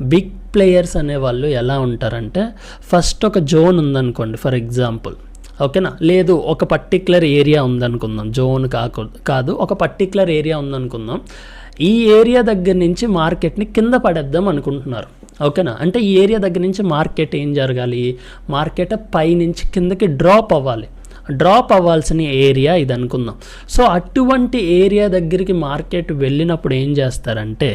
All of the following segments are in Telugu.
బిగ్ ప్లేయర్స్ అనేవాళ్ళు ఎలా ఉంటారంటే ఫస్ట్ ఒక జోన్ ఉందనుకోండి ఫర్ ఎగ్జాంపుల్. ఓకేనా? లేదు ఒక పర్టిక్యులర్ ఏరియా ఉందనుకుందాం. జోన్ కాకు కాదు ఒక పర్టిక్యులర్ ఏరియా ఉందనుకుందాం. ఈ ఏరియా దగ్గర నుంచి మార్కెట్ని కింద పడేద్దాం అనుకుంటున్నారు. ఓకేనా? అంటే ఈ ఏరియా దగ్గర నుంచి మార్కెట్ ఏం జరగాలి? మార్కెట్ పై నుంచి కిందకి డ్రాప్ అవ్వాలి. డ్రాప్ అవ్వాల్సిన ఏరియా ఇది అనుకుందాం సో అటువంటి ఏరియా దగ్గరికి మార్కెట్ వెళ్ళినప్పుడు ఏం చేస్తారంటే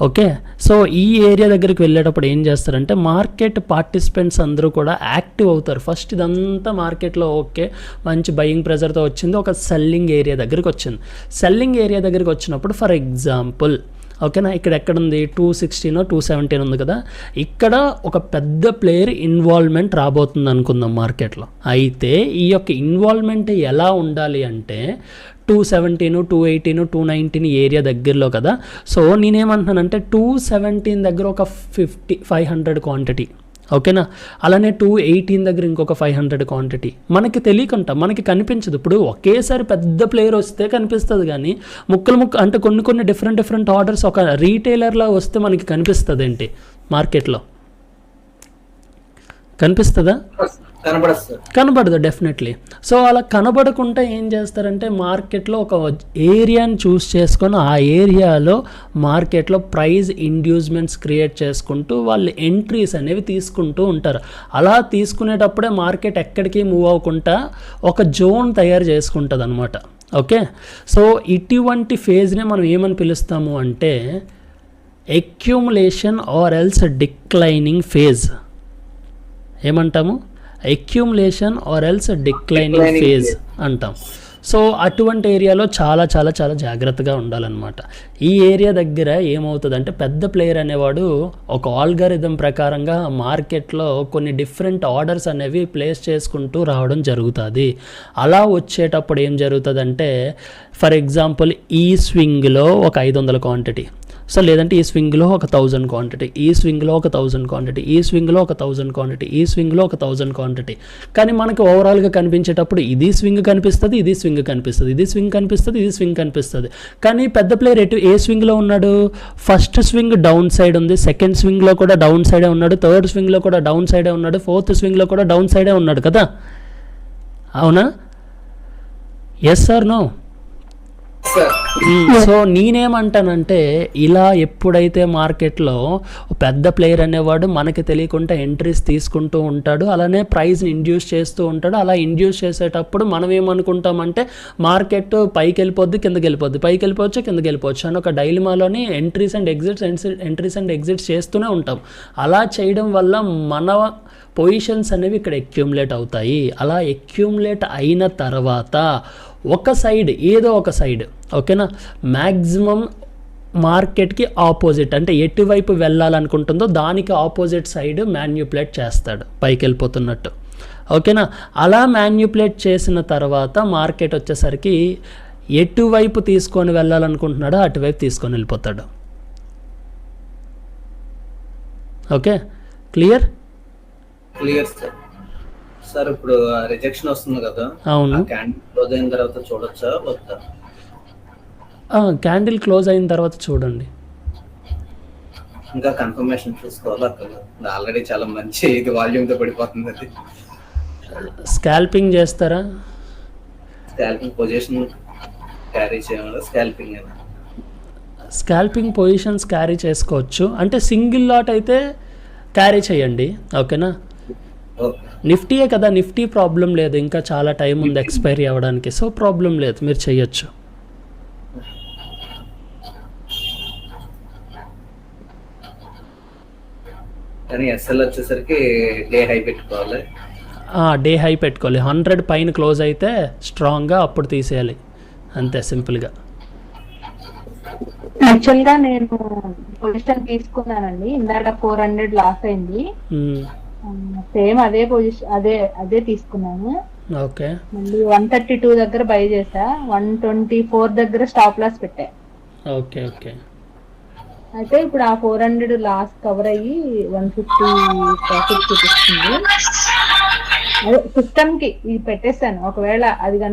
ఓకే? సో ఈ ఏరియా దగ్గరికి వెళ్ళేటప్పుడు ఏం చేస్తారంటే మార్కెట్ పార్టిసిపెంట్స్ అందరూ కూడా యాక్టివ్ అవుతారు. ఫస్ట్ ఇదంతా మార్కెట్లో ఓకే మంచి బయింగ్ ప్రెజర్తో వచ్చింది ఒక సెల్లింగ్ ఏరియా దగ్గరికి వచ్చింది. సెల్లింగ్ ఏరియా దగ్గరికి వచ్చినప్పుడు ఫర్ ఎగ్జాంపుల్ ఓకేనా? ఇక్కడ ఎక్కడ ఉంది టూ సిక్స్టీన్ టూ సెవెంటీన్ ఉంది కదా? ఇక్కడ ఒక పెద్ద ప్లేయర్ ఇన్వాల్వ్మెంట్ రాబోతుంది అనుకుందాం మార్కెట్లో. అయితే ఈ యొక్క ఇన్వాల్వ్మెంట్ ఎలా ఉండాలి అంటే two seventeen two eighteen two nineteen area దగ్గరలో కదా? సో నేనేమంటున్నానంటే టూ సెవెంటీన్ దగ్గర ఒక ఫిఫ్టీ ఫైవ్ హండ్రెడ్ క్వాంటిటీ ఓకేనా? అలానే టూ ఎయిటీన్ దగ్గర ఇంకొక ఫైవ్ హండ్రెడ్ క్వాంటిటీ మనకి తెలియకంట మనకి కనిపించదు. ఇప్పుడు ఒకేసారి పెద్ద ప్లేయర్ వస్తే కనిపిస్తుంది కానీ ముక్కలు ముక్క అంటే కొన్ని కొన్ని డిఫరెంట్ డిఫరెంట్ ఆర్డర్స్ ఒక రీటైలర్లా వస్తే మనకి కనిపిస్తుంది ఏంటి మార్కెట్లో కనిపిస్తుందా? కనబడదు కనబడదు డెఫినెట్లీ సో అలా కనబడకుండా ఏం చేస్తారంటే మార్కెట్లో ఒక ఏరియాని చూస్ చేసుకొని ఆ ఏరియాలో మార్కెట్లో ప్రైజ్ ఇండ్యూస్మెంట్స్ క్రియేట్ చేసుకుంటూ వాళ్ళు ఎంట్రీస్ అనేవి తీసుకుంటూ ఉంటారు. అలా తీసుకునేటప్పుడే మార్కెట్ ఎక్కడికి మూవ్ అవ్వకుండా ఒక జోన్ తయారు చేసుకుంటుంది అనమాట ఓకే? సో ఇటువంటి ఫేజ్నే మనం ఏమని పిలుస్తాము అంటే accumulation or else declining phase ఏమంటాము? Accumulation or else declining phase. అంటాం. సో అటువంటి ఏరియాలో చాలా చాలా చాలా జాగ్రత్తగా ఉండాలన్నమాట. ఈ ఏరియా దగ్గర ఏమవుతుందంటే పెద్ద ప్లేయర్ అనేవాడు ఒక ఆల్గారిథం ప్రకారంగా మార్కెట్లో కొన్ని డిఫరెంట్ ఆర్డర్స్ అనేవి ప్లేస్ చేసుకుంటూ రావడం జరుగుతుంది. అలా వచ్చేటప్పుడు ఏం జరుగుతుందంటే ఫర్ ఎగ్జాంపుల్ ఈ స్వింగ్లో ఒక ఐదు వందల క్వాంటిటీ సో లేదంటే ఈ స్వింగ్లో ఒక థౌజండ్ క్వాంటిటీ ఈ స్వింగ్లో ఒక థౌజండ్ క్వాంటిటీ ఈ స్వింగ్లో ఒక థౌజండ్ క్వాంటిటీ ఈ స్వింగ్లో ఒక థౌజండ్ క్వాంటిటీ. కానీ మనకి ఓవరాల్గా కనిపించేటప్పుడు ఇది స్వింగ్ కనిపిస్తుంది ఇది స్వింగ్ కనిపిస్తుంది ఇది స్వింగ్ కనిపిస్తుంది ఇది స్వింగ్ కనిపిస్తుంది. కానీ పెద్ద ప్లేయర్ ఎటు ఏ స్వింగ్లో ఉన్నాడు? ఫస్ట్ స్వింగ్ డౌన్ సైడ్ ఉంది సెకండ్ స్వింగ్లో కూడా డౌన్ సైడే ఉన్నాడు థర్డ్ స్వింగ్లో కూడా డౌన్ సైడే ఉన్నాడు ఫోర్త్ స్వింగ్లో కూడా డౌన్ సైడే ఉన్నాడు కదా? అవునా? Yes sir no so hmm. నేనేమంటానంటే ఇలా ఎప్పుడైతే మార్కెట్లో పెద్ద ప్లేయర్ అనేవాడు మనకి తెలియకుండా ఎంట్రీస్ తీసుకుంటూ ఉంటాడు అలానే ప్రైజ్ని ఇండ్యూస్ చేస్తూ ఉంటాడు అలా ఇండ్యూస్ చేసేటప్పుడు మనం ఏమనుకుంటామంటే మార్కెట్ పైకి వెళ్ళిపోద్ది కిందకి వెళ్ళిపోద్ది పైకి వెళ్ళిపోవచ్చు కిందకి వెళ్ళిపోవచ్చు అని ఒక డైలిమాలోని entries and exits entries and exits చేస్తూనే ఉంటాం. అలా చేయడం వల్ల మన పొజిషన్స్ అనేవి ఇక్కడ ఎక్యూమ్లేట్ అవుతాయి. అలా ఎక్యూమ్లేట్ అయిన తర్వాత ఒక సైడ్ ఏదో ఒక సైడ్ ఓకేనా మ్యాక్సిమం మార్కెట్కి ఆపోజిట్ అంటే ఎటువైపు వెళ్ళాలనుకుంటుందో దానికి ఆపోజిట్ సైడ్ మాన్యుపులేట్ చేస్తాడు పైకి వెళ్ళిపోతున్నట్టు. ఓకేనా అలా మాన్యుపులేట్ చేసిన తర్వాత మార్కెట్ వచ్చేసరికి ఎటువైపు తీసుకొని వెళ్ళాలనుకుంటున్నాడో అటువైపు తీసుకొని వెళ్ళిపోతాడు. Okay clear clear sir sir ఇప్పుడు రిజెక్షన్ వస్తుంది కదా. అవును. క్యాండిల్ క్లోజ్ అయిన తర్వాత చూడొచ్చా వద్దా? క్యాండిల్ క్లోజ్ అయిన తర్వాత చూడండి. ఇంకా కన్ఫర్మేషన్ చూసుకోవాలి అక్కడ? ఆల్రెడీ చాలా మంచి ఇది వాల్యూమ్తో పడిపోతుంది అది. స్కాల్పింగ్ చేస్తారా? స్కాల్పింగ్ పొజిషన్ క్యారీ చేయాలి స్కాల్పింగ్ అయినా స్కాల్పింగ్ పొజిషన్స్ క్యారీ చేసుకోవచ్చు. అంటే సింగిల్ లాట్ అయితే క్యారీ చేయండి. ఓకేనా? ఓకే నిఫ్టీయే కదా నిఫ్టీ ప్రాబ్లం లేదు. ఇంకా చాలా టైం ఉంది ఎక్స్పైరీ అవ్వడానికి. సో ప్రాబ్లం లేదు మీరు చేయొచ్చు. కానీ ఎస్ఎల్ వచ్చేసరికి డే హై పెట్టుకోవాలి. డే హై పెట్టుకోవాలి. హండ్రెడ్ పైన క్లోజ్ అయితే స్ట్రాంగ్గా అప్పుడు తీసేయాలి. అంతే సింపుల్గా. యాక్చువల్గా నేను పొజిషన్ తీసుకున్నానండి. ఇందాక ఫోర్ హండ్రెడ్ లాస్ అయింది. సేమ్ అదే పొజిషన్ అదే అదే తీసుకున్నాను. ఓకే. మళ్ళీ వన్ థర్టీ టూ దగ్గర బై చేసా వన్ ట్వంటీ ఫోర్ దగ్గర స్టాప్ లాస్ పెట్టా. Okay okay. అయితే ఇప్పుడు ఆ ఫోర్ హండ్రెడ్ లాస్ కవర్ అయ్యి వన్ ఫిఫ్టీ ప్రాఫిట్ చూపిస్తుంది. అదే సిస్టమ్కి ఇది పెట్టేశాను. ఒకవేళ అది కనుక